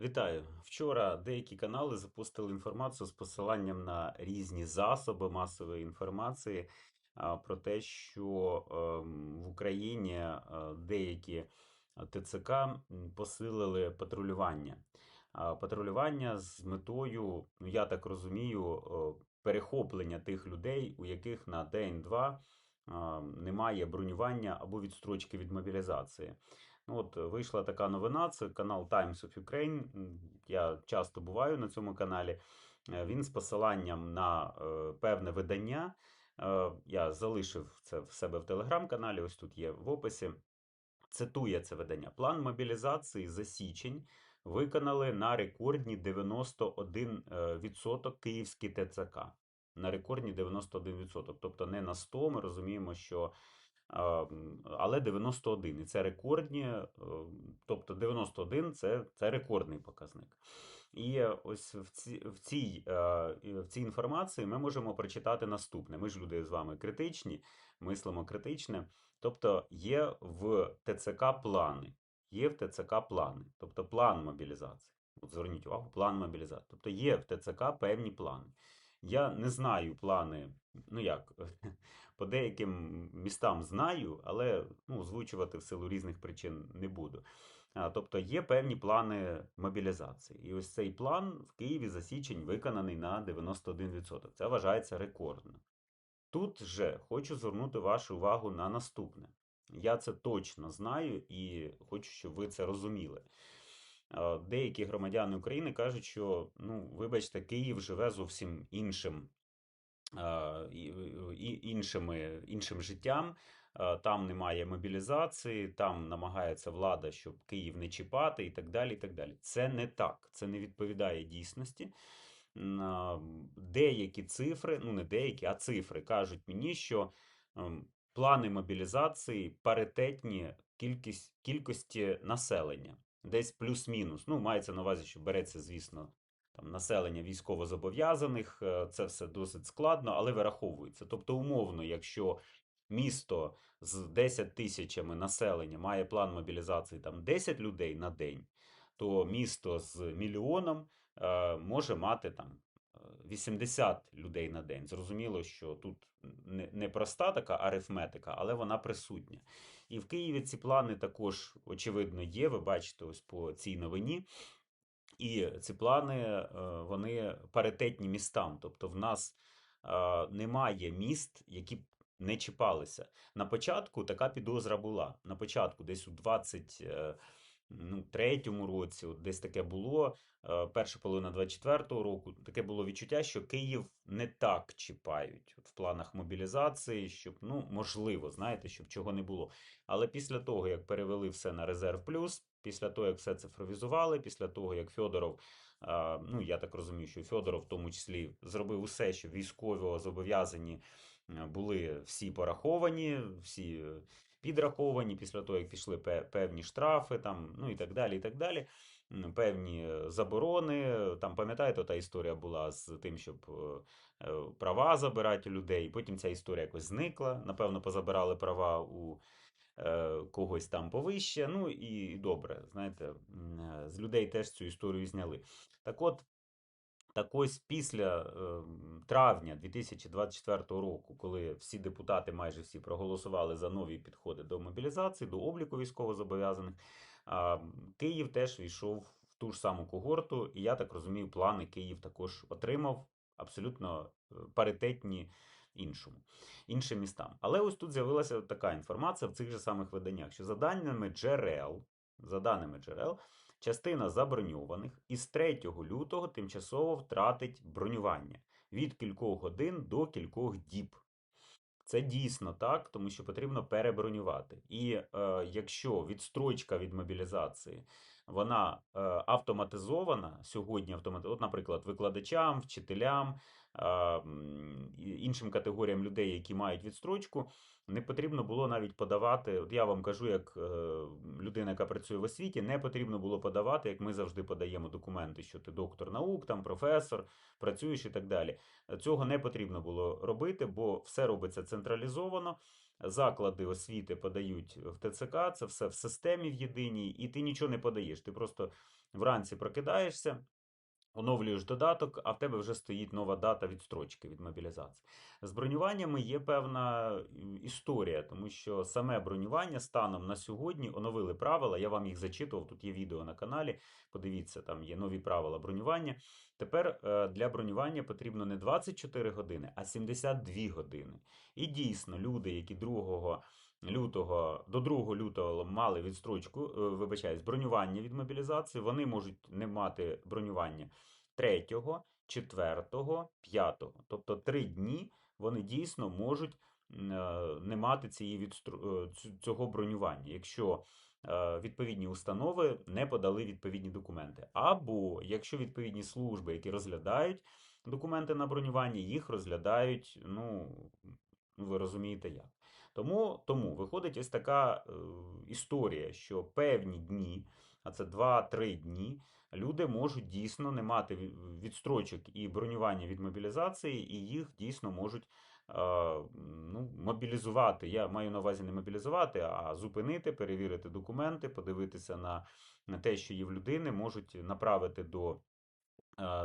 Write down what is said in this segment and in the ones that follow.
Вітаю! Вчора деякі канали запустили інформацію з посиланням на різні засоби масової інформації про те, що ем, в Україні е, деякі ТЦК посилили патрулювання. Патрулювання з метою, ну я так розумію, е, перехоплення тих людей, у яких на день-два немає бронювання або відстрочки від мобілізації. Ну, от е, вийшла така новина, це канал Times of Ukraine. Я часто буваю на цьому каналі. Е, Він з посиланням на е, певне видання. Я залишив це в себе в телеграм-каналі, ось тут є в описі. Цитує це видання. План мобілізації за січень виконали на рекордні 91% київські ТЦК. На рекордні 91%. Тобто не на 100, ми розуміємо, що але 91. І це рекордні, е, тобто 91 це, це рекордний показник. І ось в, ці, в, цій, е, в цій інформації ми можемо прочитати наступне. Ми ж люди з вами критичні, мислимо критичне. Тобто є в ТЦК плани. Є в ТЦК плани, тобто план мобілізації. От зверніть увагу, план мобілізації. Тобто є в ТЦК певні плани. Я не знаю плани, ну як, по деяким містам знаю, але ну, озвучувати в силу різних причин не буду. А, Тобто є певні плани мобілізації. І ось цей план в Києві за січень виконаний на 91%. Це вважається рекордно. Тут же хочу звернути вашу увагу на наступне. Я це точно знаю і хочу, щоб ви це розуміли. Е, Деякі громадяни України кажуть, що ну, вибачте, Київ живе зовсім іншим, е, іншими, іншим життям. Е, Там немає мобілізації, там намагається влада, щоб Київ не чіпати, і так далі. і так далі. Це не так, це не відповідає дійсності. Деякі цифри, ну не деякі, а цифри кажуть мені, що ем, плани мобілізації паритетні кількість, кількості населення, десь плюс-мінус. Ну, мається на увазі, що береться, звісно, там населення військовозобов'язаних, е, це все досить складно, але вираховується. Тобто, умовно, якщо місто з 10 тисячами населення має план мобілізації там 10 людей на день, то місто з мільйоном е, може мати там 80 людей на день. Зрозуміло, що тут не, проста така арифметика, але вона присутня. І в Києві ці плани також, очевидно, є. Ви бачите ось по цій новині. І ці плани е, вони паритетні містам. Тобто в нас е, немає міст, які не чіпалися. На початку така підозра була. На початку, десь у 20 е, ну, третьому році, от десь таке було. е, Перша половина 24-го року таке було відчуття, що Київ не так чіпають от в планах мобілізації, щоб, ну, можливо, знаєте, щоб чого не було. Але після того, як перевели все на резерв плюс, після того, як все цифровізували, після того, як Фьодоров, ну я так розумію, що Фьодоров в тому числі зробив усе, щоб військово зобов'язані е, були всі пораховані, всі е, підраховані після того, як пішли певні штрафи, там, ну і так далі, і так далі. Певні е, заборони. Там, пам'ятаєте, та історія була з тим, щоб е, е, права забирати у людей. Потім ця історія якось зникла. Напевно, позабирали права у когось там повище. Ну і добре, знаєте, з людей теж цю історію зняли. Так от, так ось після ем, травня 2024 року, коли всі депутати, майже всі проголосували за нові підходи до мобілізації, до обліку військовозобов'язаних, Київ теж війшов в ту ж саму когорту, і я так розумію, плани Київ також отримав абсолютно е, паритетні іншому, іншим містам. Але ось тут з'явилася така інформація в цих же самих виданнях, що за даними джерел, за даними джерел, частина заброньованих із 3 лютого тимчасово втратить бронювання від кількох годин до кількох діб. Це дійсно так, тому що потрібно перебронювати. І е, якщо відстрочка від мобілізації вона е, автоматизована сьогодні, автомати... от, наприклад, викладачам, вчителям, е, іншим категоріям людей, які мають відстрочку, не потрібно було навіть подавати. От я вам кажу, як е, людина, яка працює в освіті, не потрібно було подавати, як ми завжди подаємо документи, що ти доктор наук, там професор, працюєш і так далі. Цього не потрібно було робити, бо все робиться централізовано. Заклади освіти подають в ТЦК, це все в системі в єдиній, і ти нічого не подаєш. Ти просто вранці прокидаєшся. Оновлюєш додаток, а в тебе вже стоїть нова дата відстрочки від мобілізації. З бронюваннями є певна історія, тому що саме бронювання станом на сьогодні оновили правила. Я вам їх зачитував. Тут є відео на каналі. Подивіться, там є нові правила бронювання. Тепер е, для бронювання потрібно не 24 години, а 72 години. І дійсно, люди, які 2 лютого до 2 лютого мали відстрочку, е, вибачаюсь, бронювання від мобілізації, вони можуть не мати бронювання 3, 4, 5. Тобто 3 дні вони дійсно можуть е, не мати цієї відстру... е, цього бронювання, якщо відповідні установи не подали відповідні документи. Або якщо відповідні служби, які розглядають документи на бронювання, їх розглядають, ну, ви розумієте як. Тому, тому виходить ось така е, історія, що певні дні, а це 2-3 дні, люди можуть дійсно не мати відстрочок і бронювання від мобілізації, і їх дійсно можуть е, ну, мобілізувати. Я маю на увазі не мобілізувати, а зупинити, перевірити документи, подивитися на, на те, що є в людини, можуть направити до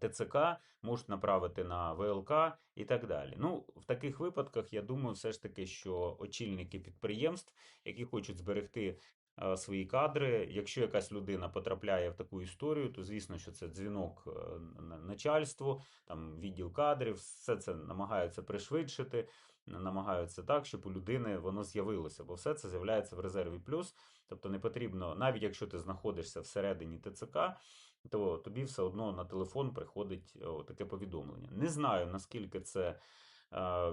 ТЦК, можуть направити на ВЛК і так далі. Ну, в таких випадках я думаю, все ж таки, що очільники підприємств, які хочуть зберегти свої кадри, якщо якась людина потрапляє в таку історію, то звісно, що це дзвінок е, на- начальству, там відділ кадрів, все це намагаються пришвидшити. Намагаються так, щоб у людини воно з'явилося, бо все це з'являється в резерві плюс. Тобто не потрібно, навіть якщо ти знаходишся всередині ТЦК, то тобі все одно на телефон приходить таке повідомлення. Не знаю, наскільки це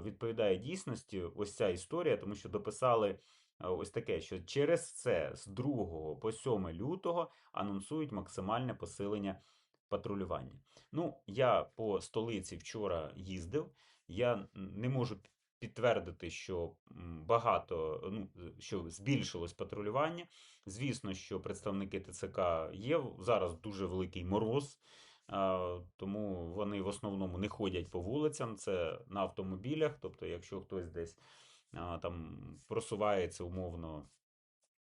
відповідає дійсності, ось ця історія, тому що дописали ось таке, що через це з 2 по 7 лютого анонсують максимальне посилення патрулювання. Ну, я по столиці вчора їздив, я не можу підтвердити, що багато, ну, що збільшилось патрулювання. Звісно, що представники ТЦК є. Зараз дуже великий мороз, тому вони в основному не ходять по вулицям, це на автомобілях. Тобто, якщо хтось десь там просувається умовно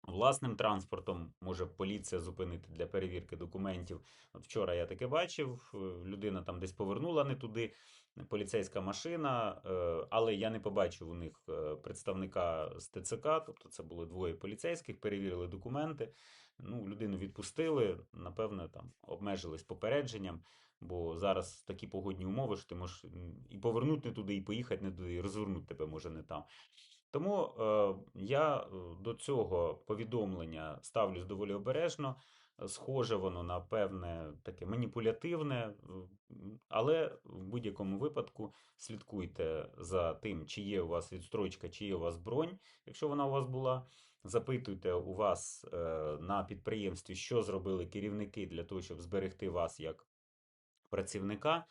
власним транспортом, може поліція зупинити для перевірки документів. От вчора я таке бачив, е, людина там десь повернула не туди, поліцейська машина, е, але я не побачив у них е, представника з ТЦК, тобто це було двоє поліцейських, перевірили документи. Ну, людину відпустили, напевно, там обмежились попередженням, бо зараз такі погодні умови, що ти можеш і повернути туди, і поїхати не туди, і розвернути тебе може не там. Тому е, я е, до цього повідомлення ставлюсь доволі обережно. Схоже воно на певне таке маніпулятивне, але в будь-якому випадку слідкуйте за тим, чи є у вас відстрочка, чи є у вас бронь, якщо вона у вас була. Запитуйте у вас е, на підприємстві, що зробили керівники для того, щоб зберегти вас як працівника.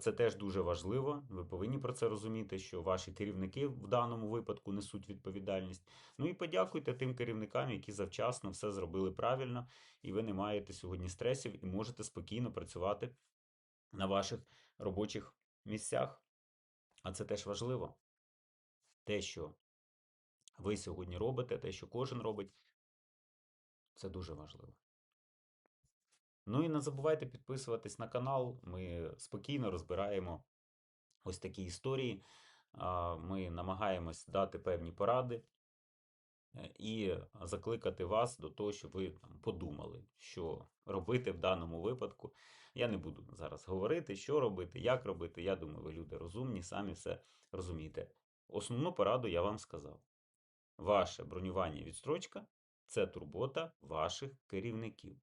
Це теж дуже важливо. Ви повинні про це розуміти, що ваші керівники в даному випадку несуть відповідальність. Ну і подякуйте тим керівникам, які завчасно все зробили правильно, і ви не маєте сьогодні стресів і можете спокійно працювати на ваших робочих місцях. А це теж важливо. Те, що ви сьогодні робите, те, що кожен робить, це дуже важливо. Ну і не забувайте підписуватись на канал. Ми спокійно розбираємо ось такі історії. Ми намагаємось дати певні поради е, і закликати вас до того, щоб ви подумали, що робити в даному випадку. Я не буду зараз говорити, що робити, як робити. Я думаю, ви люди розумні, самі все розумієте. Основну пораду я вам сказав. Ваше бронювання відстрочка це турбота ваших керівників.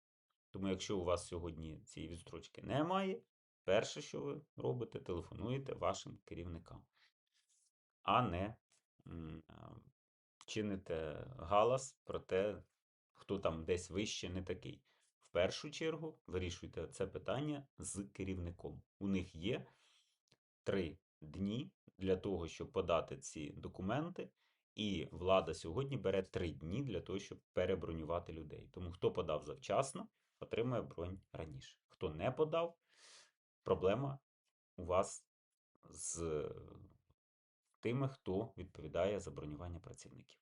Тому, якщо у вас сьогодні цієї відстрочки немає, перше, що ви робите, телефонуєте вашим керівникам, а не чините галас про те, хто там десь вище не такий. В першу чергу вирішуйте це питання з керівником. У них є три дні для того, щоб подати ці документи. І влада сьогодні бере три дні для того, щоб перебронювати людей. Тому хто подав завчасно, отримує бронь раніше. Хто не подав, проблема у вас з тими, хто відповідає за бронювання працівників.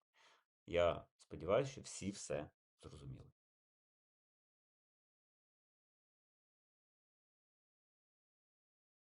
Я сподіваюся, що всі все зрозуміли.